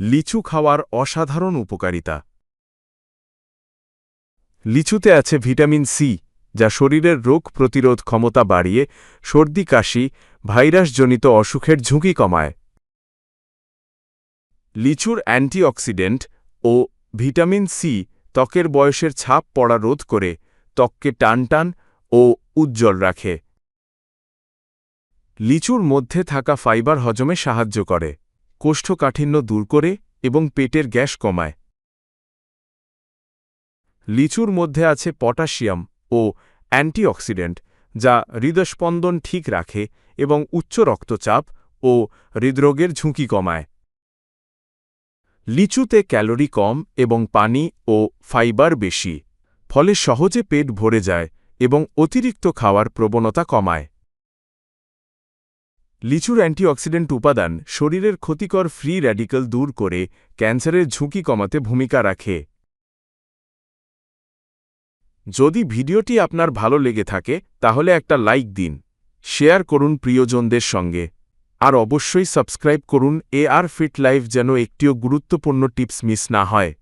লিচু খাওয়ার অসাধারণ উপকারিতা। লিচুতে আছে ভিটামিন সি, যা শরীরের রোগ প্রতিরোধ ক্ষমতা বাড়িয়ে সর্দি, কাশি, ভাইরাসজনিত অসুখের ঝুঁকি কমায়। লিচুর অ্যান্টিঅক্সিডেন্ট ও ভিটামিন সি ত্বকের বয়সের ছাপ পড়া রোধ করে ত্বককে টানটান ও উজ্জ্বল রাখে। লিচুর মধ্যে থাকা ফাইবার হজমে সাহায্য করে। কোষ্ঠকাঠিন্য দূর করে এবং পেটের গ্যাস কমায়। লিচুর মধ্যে আছে পটাশিয়াম ও অ্যান্টিঅক্সিডেন্ট, যা হৃদস্পন্দন ঠিক রাখে এবং উচ্চ রক্তচাপ ও হৃদরোগের ঝুঁকি কমায়। লিচুতে ক্যালোরি কম এবং পানি ও ফাইবার বেশি, ফলে সহজে পেট ভরে যায় এবং অতিরিক্ত খাওয়ার প্রবণতা কমায়। লিচুর অ্যান্টিঅক্সিডেন্ট উপাদান শরীরের ক্ষতিকর ফ্রি র্যাডিক্যাল দূর করে ক্যান্সারের ঝুঁকি কমাতে ভূমিকা রাখে। যদি ভিডিওটি আপনার ভালো লেগে থাকে, তাহলে একটা লাইক দিন, শেয়ার করুন প্রিয়জনদের সঙ্গে, আর অবশ্যই সাবস্ক্রাইব করুন এ আর ফিট লাইফ যেন একটিও গুরুত্বপূর্ণ টিপস মিস না হয়।